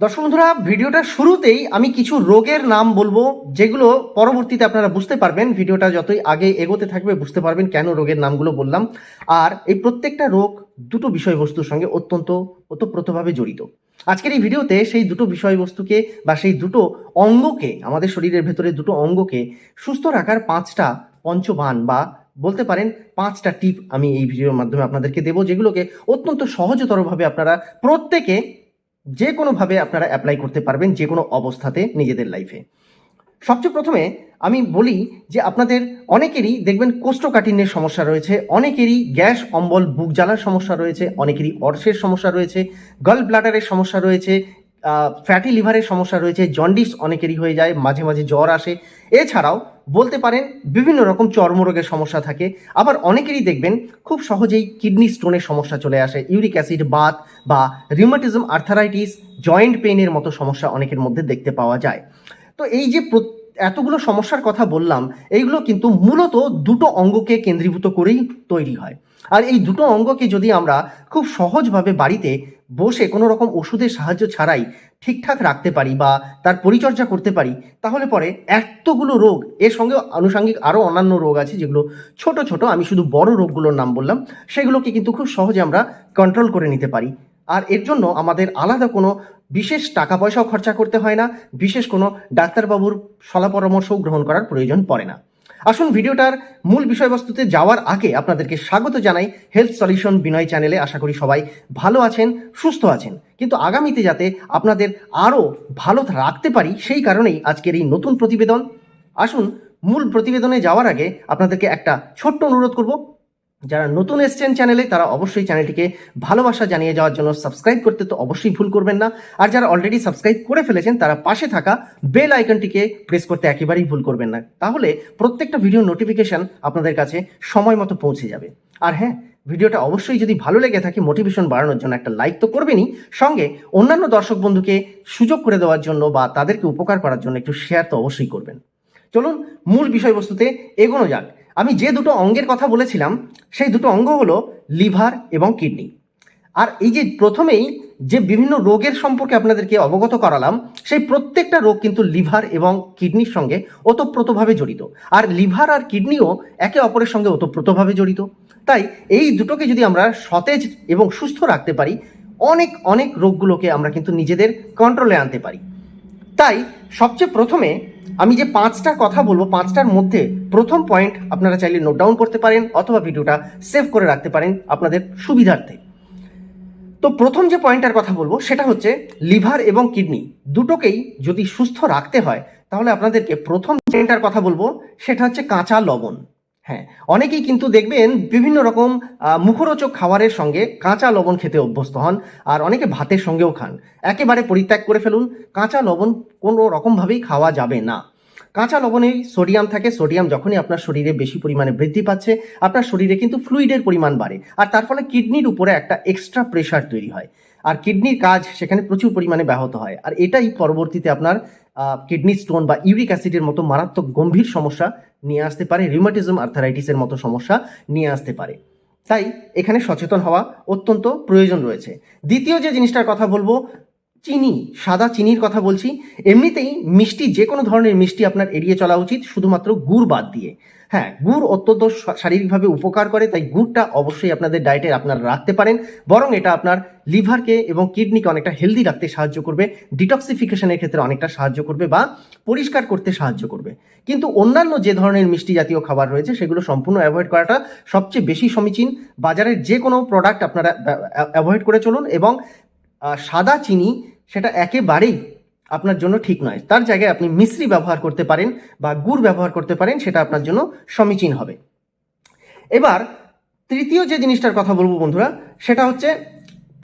দর্শক বন্ধুরা, ভিডিওটা শুরুতেই আমি কিছু রোগের নাম বলব, যেগুলো পরবর্তীতে আপনারা বুঝতে পারবেন। ভিডিওটা যতই আগে এগোতে থাকবে, বুঝতে পারবেন কেন রোগের নামগুলো বললাম। আর এই প্রত্যেকটা রোগ দুটো বিষয়বস্তুর সঙ্গে অত্যন্ত ওতপ্রোতভাবে জড়িত। আজকের এই ভিডিওতে সেই দুটো বিষয়বস্তুকে বা সেই দুটো অঙ্গকে, আমাদের শরীরের ভেতরে দুটো অঙ্গকে সুস্থ রাখার পাঁচটা পঞ্চবান বা বলতে পারেন পাঁচটা টিপ আমি এই ভিডিওর মাধ্যমে আপনাদেরকে দেবো, যেগুলোকে অত্যন্ত সহজতরভাবে আপনারা প্রত্যেকে যে কোনোভাবে আপনারা অ্যাপ্লাই করতে পারবেন যে কোনো অবস্থাতে নিজেদের লাইফে সবচেয়ে প্রথমে আমি বলি যে আপনাদের অনেকেরই দেখবেন কোষ্ঠকাঠিন্যের সমস্যা রয়েছে, অনেকেরই গ্যাস, অম্বল, বুক জ্বালার সমস্যা রয়েছে, অনেকেরই অর্শের সমস্যা রয়েছে গল ব্লাডারের সমস্যা রয়েছে ফ্যাটি লিভারের সমস্যা রয়েছে জন্ডিস অনেকেরই হয়ে যায়, মাঝে মাঝে জ্বর আসে। এছাড়াও বলতে পারেন বিভিন্ন রকম চর্মরোগের সমস্যা থাকে। আবার অনেকেরই দেখবেন খুব সহজেই কিডনি স্টোনের সমস্যা চলে আসে। ইউরিক অ্যাসিড, বাত বা রিউমাটিজম আর্থারাইটিস জয়েন্ট পেইনের মতো সমস্যা অনেকের মধ্যে দেখতে পাওয়া যায়। তো এই যে এতগুলো সমস্যার কথা বললাম, এইগুলো কিন্তু মূলত দুটো অঙ্গকে কেন্দ্রীভূত করেই তৈরি হয়। আর এই দুটো অঙ্গকে যদি আমরা খুব সহজভাবে বাড়িতে বসে কোনো রকম ওষুধের সাহায্য ছাড়াই ঠিকঠাক রাখতে পারি বা তার পরিচর্যা করতে পারি, তাহলে পরে এতগুলো রোগ, এর সঙ্গে আনুষঙ্গিক আরও অন্যান্য রোগ আছে যেগুলো ছোট ছোট, আমি শুধু বড় রোগগুলোর নাম বললাম, সেগুলোকে কিন্তু খুব সহজে আমরা কন্ট্রোল করে নিতে পারি। আর এর জন্য আমাদের আলাদা কোনো বিশেষ টাকা পয়সাও খরচা করতে হয় না, বিশেষ কোনো ডাক্তারবাবুর সলা পরামর্শও গ্রহণ করার প্রয়োজন পড়ে না। আসুন ভিডিওটার মূল বিষয়বস্তুতে যাওয়ার আগে আপনাদেরকে স্বাগত জানাই হেলথ সলিউশন বিনয় চ্যানেলে। আশা করি সবাই ভালো আছেন, সুস্থ আছেন। কিন্তু আগামীতে যাতে আপনাদের আরও ভালো রাখতে পারি, সেই কারণেই আজকের এই নতুন প্রতিবেদন। আসুন মূল প্রতিবেদনে যাওয়ার আগে আপনাদেরকে একটা ছোট্ট অনুরোধ করব। যারা নতুন এসছেন চ্যানেলে তারা অবশ্যই চ্যানেলটিকে ভালোবাসা জানিয়ে যাওয়ার জন্য সাবস্ক্রাইব করতে তো অবশ্যই ভুল করবেন না। আর যারা অলরেডি সাবস্ক্রাইব করে ফেলেছেন, তারা পাশে থাকা বেল আইকনটিকে প্রেস করতে একেবারেই ভুল করবেন না। তাহলে প্রত্যেকটা ভিডিও নোটিফিকেশন আপনাদের কাছে সময় মতো পৌঁছে যাবে। আর হ্যাঁ ভিডিওটা অবশ্যই যদি ভালো লেগে থাকে মোটিভেশন বাড়ানোর জন্য একটা লাইক তো করবেনই। সঙ্গে অন্যান্য দর্শক বন্ধুকে সুযোগ করে দেওয়ার জন্য বা তাদেরকে উপকার করার জন্য একটু শেয়ার তো অবশ্যই করবেন। চলুন, মূল বিষয়বস্তুতে এগোনো যাক। আমি যে দুটো অঙ্গের কথা বলেছিলাম, সেই দুটো অঙ্গ হলো লিভার এবং কিডনি। আর এই যে প্রথমেই যে বিভিন্ন রোগের সম্পর্কে আপনাদেরকে অবগত করালাম, সেই প্রত্যেকটা রোগ কিন্তু লিভার এবং কিডনির সঙ্গে ওতপ্রোতভাবে জড়িত। আর লিভার আর কিডনিও একে অপরের সঙ্গে ওতপ্রোতভাবে জড়িত। তাই এই দুটোকে যদি আমরা সতেজ এবং সুস্থ রাখতে পারি, অনেক অনেক রোগগুলোকে আমরা কিন্তু নিজেদের কন্ট্রোলে আনতে পারি। তাই সবচেয়ে প্রথমে আমি যে পাঁচটা কথা বলব, পাঁচটার মধ্যে প্রথম পয়েন্ট আপনারা চাইলে নোট ডাউন করতে পারেন অথবা ভিডিওটা সেভ করে রাখতে পারেন আপনাদের সুবিধার্থে। তো প্রথম যে পয়েন্টটার কথা বলব, সেটা হচ্ছে লিভার এবং কিডনি। দুটোকেই যদি সুস্থ রাখতে হয়, তাহলে আপনাদেরকে প্রথম পয়েন্টটার কথা বলব, সেটা হচ্ছে কাঁচা লবণ। হ্যাঁ অনেকেই কিন্তু দেখবেন বিভিন্ন রকম মুখরোচক খাবারের সঙ্গে কাঁচা লবণ খেতে অভ্যস্ত হন আর অনেকে ভাতের সঙ্গেও খান। একেবারে পরিত্যাগ করে ফেলুন, কাঁচা লবণ কোনো রকমভাবেই খাওয়া যাবে না। কাঁচা লবণেই সোডিয়াম থাকে, সোডিয়াম যখনই আপনার শরীরে বেশি পরিমাণে বৃদ্ধি পাচ্ছে, আপনার শরীরে কিন্তু ফ্লুইডের পরিমাণ বাড়ে। আর তার ফলে কিডনির উপরে একটা এক্সট্রা প্রেশার তৈরি হয়। আর কিডনির কাজ সেখানে প্রচুর পরিমাণে ব্যাহত হয়। আর এটাই পরবর্তীতে আপনার কিডনি স্টোন বা ইউরিক অ্যাসিডের মতো মারাত্মক গম্ভীর সমস্যা নিয়ে আসতে পারে রিউমাটিজম আর্থারাইটিসের মতো সমস্যা নিয়ে আসতে পারে। তাই এখানে সচেতন হওয়া অত্যন্ত প্রয়োজন রয়েছে। দ্বিতীয় যে জিনিসটার কথা বলব চিনি, সাদা চিনির কথা বলছি। এমনিতেই মিষ্টি যে কোনো ধরনের মিষ্টি আপনার এড়িয়ে চলা উচিত, শুধুমাত্র গুড় বাদ দিয়ে। হ্যাঁ গুড় অত্যন্ত শারীরিকভাবে উপকার করে, তাই গুড়টা অবশ্যই আপনাদের ডায়েটে আপনারা রাখতে পারেন। বরং এটা আপনার লিভারকে এবং কিডনিকে অনেকটা হেলদি রাখতে সাহায্য করবে, ডিটক্সিফিকেশনের ক্ষেত্রে অনেকটা সাহায্য করবে বা পরিষ্কার করতে সাহায্য করবে। কিন্তু অন্যান্য যে ধরনের মিষ্টি জাতীয় খাবার রয়েছে, সেগুলো সম্পূর্ণ অ্যাভয়েড করাটা সবচেয়ে বেশি সমীচীন। বাজারের যে কোনো প্রোডাক্ট আপনারা অ্যাভয়েড করে চলুন এবং সাদা চিনি সেটা একেবারেই আপনার জন্য ঠিক নয়। তার জায়গায় আপনি মিশ্রি ব্যবহার করতে পারেন বা গুড় ব্যবহার করতে পারেন, সেটা আপনার জন্য সমীচীন হবে। এবার তৃতীয় যে জিনিসটার কথা বলব বন্ধুরা, সেটা হচ্ছে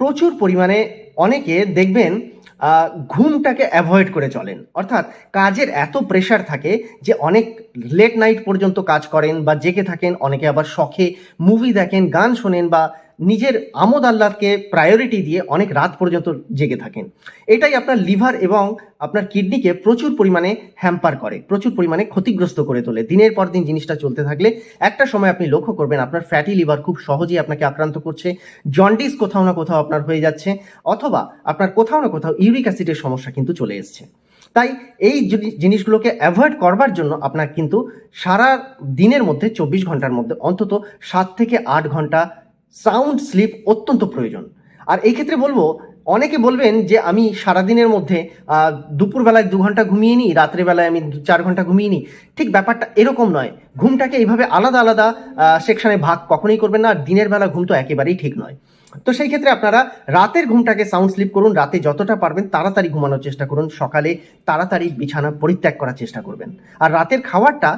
প্রচুর পরিমাণে অনেকে দেখবেন ঘুমটাকে অ্যাভয়েড করে চলেন। অর্থাৎ কাজের এত প্রেশার থাকে যে অনেক লেট নাইট পর্যন্ত কাজ করেন বা জেগে থাকেন, অনেকে আবার শখে মুভি দেখেন, গান শোনেন বা নিজের আমোদ আহ্লাদকে প্রায়োরিটি দিয়ে অনেক রাত পর্যন্ত জেগে থাকেন। এটাই আপনার লিভার এবং আপনার কিডনিকে প্রচুর পরিমাণে হ্যাম্পার করে, প্রচুর পরিমাণে ক্ষতিগ্রস্ত করে তোলে। দিনের পর দিন জিনিসটা চলতে থাকলে একটা সময় আপনি লক্ষ্য করবেন আপনার ফ্যাটি লিভার খুব সহজেই আপনাকে আক্রান্ত করছে জন্ডিস কোথাও না কোথাও আপনার হয়ে যাচ্ছে, অথবা আপনার কোথাও না কোথাও ইউরিক অ্যাসিডের সমস্যা কিন্তু চলে এসছে। তাই এই জিনি- জিনিসগুলোকে অ্যাভয়েড করবার জন্য আপনার কিন্তু সারা দিনের মধ্যে চব্বিশ ঘণ্টার মধ্যে অন্তত সাত থেকে আট ঘণ্টা সাউন্ড স্লিপ অত্যন্ত প্রয়োজন। আর এই ক্ষেত্রে বলব, অনেকে বলবেন যে আমি সারাদিনের মধ্যে দুপুরবেলায় দু ঘণ্টা ঘুমিয়ে নিই, রাত্রেবেলায় আমি চার ঘণ্টা ঘুমিয়ে নিই। ঠিক ব্যাপারটা এরকম নয়। ঘুমটাকে এইভাবে আলাদা আলাদা সেকশনে ভাগ কখনোই করবেন না, আর দিনের বেলা ঘুম তো একেবারেই ঠিক নয়। তো সেই ক্ষেত্রে আপনারা রাতের ঘুমটাকে সাউন্ড স্লিপ করুন, রাতে যতটা পারবেন তাড়াতাড়ি ঘুমানোর চেষ্টা করুন, সকালে তাড়াতাড়ি বিছানা পরিত্যাগ করার চেষ্টা করবেন। আর রাতের খাবারটা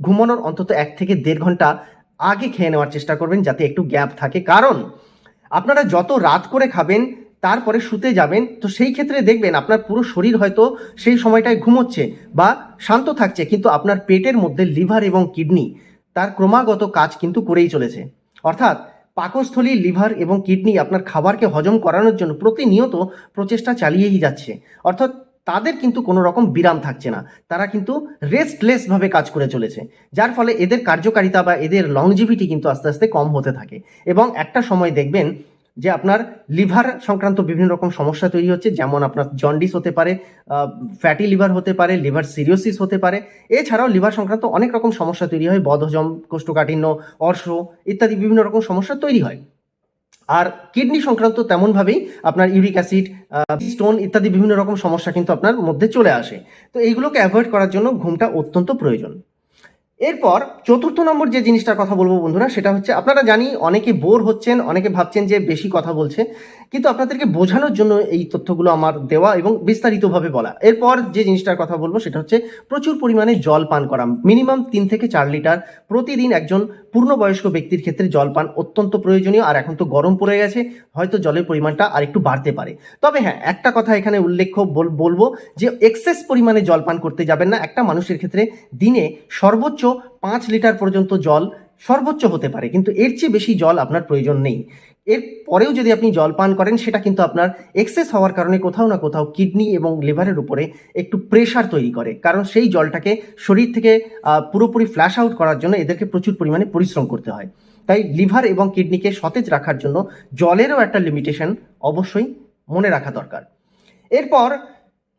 ঘুমানোর অন্তত এক থেকে দেড় ঘণ্টা আগে খেয়ে নেওয়ার চেষ্টা করবেন যাতে একটু গ্যাপ থাকে। কারণ আপনারা যত রাত করে খাবেন, তারপরে শুতে যাবেন, তো সেই ক্ষেত্রে দেখবেন আপনার পুরো শরীর হয়তো সেই সময়টায় ঘুমোচ্ছে বা শান্ত থাকছে, কিন্তু আপনার পেটের মধ্যে লিভার এবং কিডনি তার ক্রমাগত কাজ কিন্তু করেই চলেছে। অর্থাৎ পাকস্থলী, লিভার এবং কিডনি আপনার খাবারকে হজম করানোর জন্য প্রতিনিয়ত প্রচেষ্টা চালিয়েই যাচ্ছে। অর্থাৎ তাদের কিন্তু কোনো রকম বিরাম থাকছে না। তারা কিন্তু রেস্টলেসভাবে কাজ করে চলেছে। যার ফলে এদের কার্যকারিতা বা এদের লংজিভিটি কিন্তু আস্তে আস্তে কম হতে থাকে। এবং একটা সময় দেখবেন যে আপনার লিভার সংক্রান্ত বিভিন্ন রকম সমস্যা তৈরি হচ্ছে। যেমন আপনার জন্ডিস হতে পারে ফ্যাটি লিভার হতে পারে লিভার সিরিওসিস হতে পারে। এছাড়াও লিভার সংক্রান্ত অনেক রকম সমস্যা তৈরি হয়। বদহজম, কোষ্ঠকাঠিন্য, অর্শ ইত্যাদি বিভিন্ন রকম সমস্যা তৈরি হয়। আর কিডনি সংক্রান্ত তেমনভাবেই আপনার ইউরিক অ্যাসিড স্টোন ইত্যাদি বিভিন্ন রকম সমস্যা কিন্তু আপনার মধ্যে চলে আসে। তো এইগুলোকে অ্যাভয়েড করার জন্য ঘুমটা অত্যন্ত প্রয়োজন। এরপর চতুর্থ নম্বর যে জিনিসটার কথা বলব বন্ধুরা, সেটা হচ্ছে আপনারা জানি অনেকে বোর হচ্ছেন, অনেকে ভাবছেন যে বেশি কথা বলছে, কিন্তু আপনাদেরকে বোঝানোর জন্য এই তথ্যগুলো আমার দেওয়া এবং বিস্তারিতভাবে বলা। এরপর যে জিনিসটার কথা বলব, সেটা হচ্ছে প্রচুর পরিমাণে জল পান করা। মিনিমাম তিন থেকে চার লিটার প্রতিদিন একজন পূর্ণবয়স্ক ব্যক্তির ক্ষেত্রে জল পান অত্যন্ত প্রয়োজনীয়, আর এখন তো গরম পড়ে গেছে, হয়তো জলের পরিমাণটা আর একটু বাড়তে পারে। তবে হ্যাঁ একটা কথা এখানে উল্লেখ্য বল- বলব যে এক্সেস পরিমাণে জল পান করতে যাবেন না। একটা মানুষের ক্ষেত্রে দিনে সর্বোচ্চ পাঁচ লিটার পর্যন্ত জল সর্বোচ্চ হতে পারে, কিন্তু এর চেয়ে বেশি জল আপনার প্রয়োজন নেই। এর পরেও যদি আপনি জল পান করেন, সেটা কিন্তু আপনার এক্সেস হওয়ার কারণে কোথাও না কোথাও কিডনি এবং লিভারের উপরে একটু প্রেশার তৈরি করে, কারণ সেই জলটাকে শরীর থেকে পুরোপুরি ফ্ল্যাশ আউট করার জন্য এদেরকে প্রচুর পরিমাণে পরিশ্রম করতে হয়। তাই লিভার এবং কিডনিকে সতেজ রাখার জন্য জলেরও একটা লিমিটেশন অবশ্যই মনে রাখা দরকার। এরপর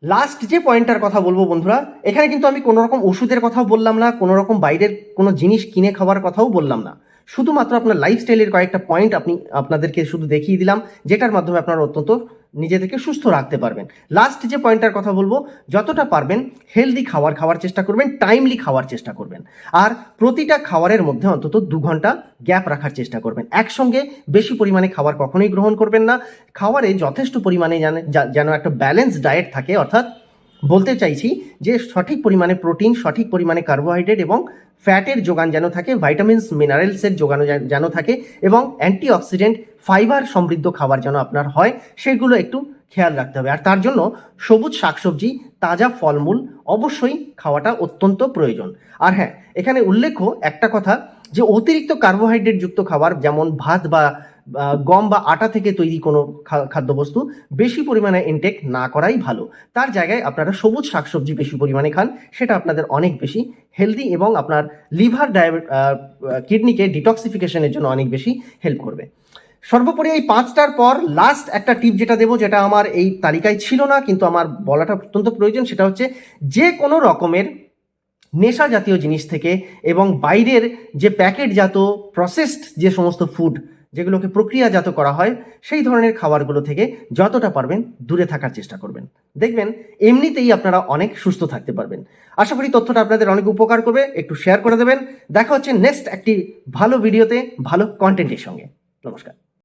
লাস্ট যে পয়েন্টটার কথা বলব বন্ধুরা, এখানে কিন্তু আমি কোনো রকম ওষুধের কথাও বললাম না কোনো রকম বাইরের কোনো জিনিস কিনে খাওয়ার কথাও বললাম না। শুধুমাত্র আপনার লাইফস্টাইলের কয়েকটা পয়েন্ট আপনি আপনাদেরকে শুধু দেখিয়ে দিলাম, যেটার মাধ্যমে আপনারা অত্যন্ত নিজেদেরকে সুস্থ রাখতে পারবেন। লাস্ট যে পয়েন্টটার কথা বলব, যতটা পারবেন হেলদি খাবার খাওয়ার চেষ্টা করবেন টাইমলি খাওয়ার চেষ্টা করবেন। আর প্রতিটা খাবারের মধ্যে অন্তত দু ঘণ্টা গ্যাপ রাখার চেষ্টা করবেন। একসঙ্গে বেশি পরিমাণে খাবার কখনোই গ্রহণ করবেন না। খাবারে যথেষ্ট পরিমাণে যেন একটা ব্যালেন্স ডায়েট থাকে, অর্থাৎ বলতে চাইছি যে সঠিক পরিমাণে প্রোটিন, সঠিক পরিমাণে কার্বোহাইড্রেট এবং ফ্যাটের যোগান যেন থাকে ভাইটামিনস মিনারেলসের যোগান যেন- থাকে এবং অ্যান্টিঅক্সিডেন্ট ফাইবার সমৃদ্ধ খাবার যেন আপনার হয়, সেগুলো একটু খেয়াল রাখতে হবে। আর তার জন্য সবুজ শাকসবজি, তাজা ফলমূল অবশ্যই খাওয়াটা অত্যন্ত প্রয়োজন। আর হ্যাঁ এখানে উল্লেখ্য একটা কথা যে অতিরিক্ত কার্বোহাইড্রেটযুক্ত খাবার যেমন ভাত বা গম বা আটা থেকে তৈরি কোনো খাদ্যবস্তু বেশি পরিমাণে ইনটেক না করাই ভালো। তার জায়গায় আপনারা সবুজ শাকসবজি বেশি পরিমাণে খান, সেটা আপনাদের অনেক বেশি হেলদি এবং আপনার লিভার ডায়াবেট কিডনিকে ডিটক্সিফিকেশনের জন্য অনেক বেশি হেল্প করবে। সর্বোপরি এই পাঁচটার পর লাস্ট একটা টিপ যেটা দেবো, যেটা আমার এই তালিকায় ছিল না, কিন্তু আমার বলাটা অত্যন্ত প্রয়োজন, সেটা হচ্ছে যে কোনো রকমের নেশা জাতীয় জিনিস থেকে এবং বাইরের যে প্যাকেটজাত প্রসেসড যে সমস্ত ফুড যেগুলোকে প্রক্রিয়াজাত করা হয়, সেই ধরনের খাবারগুলো থেকে যতটা পারবেন দূরে থাকার চেষ্টা করবেন। দেখবেন, এমনিতেই আপনারা অনেক সুস্থ থাকতে পারবেন। আশা করি তথ্যটা আপনাদের অনেক উপকার করবে। একটু শেয়ার করে দেবেন। দেখা হচ্ছে নেক্সট একটি ভালো ভিডিওতে ভালো কন্টেন্টের সঙ্গে। নমস্কার।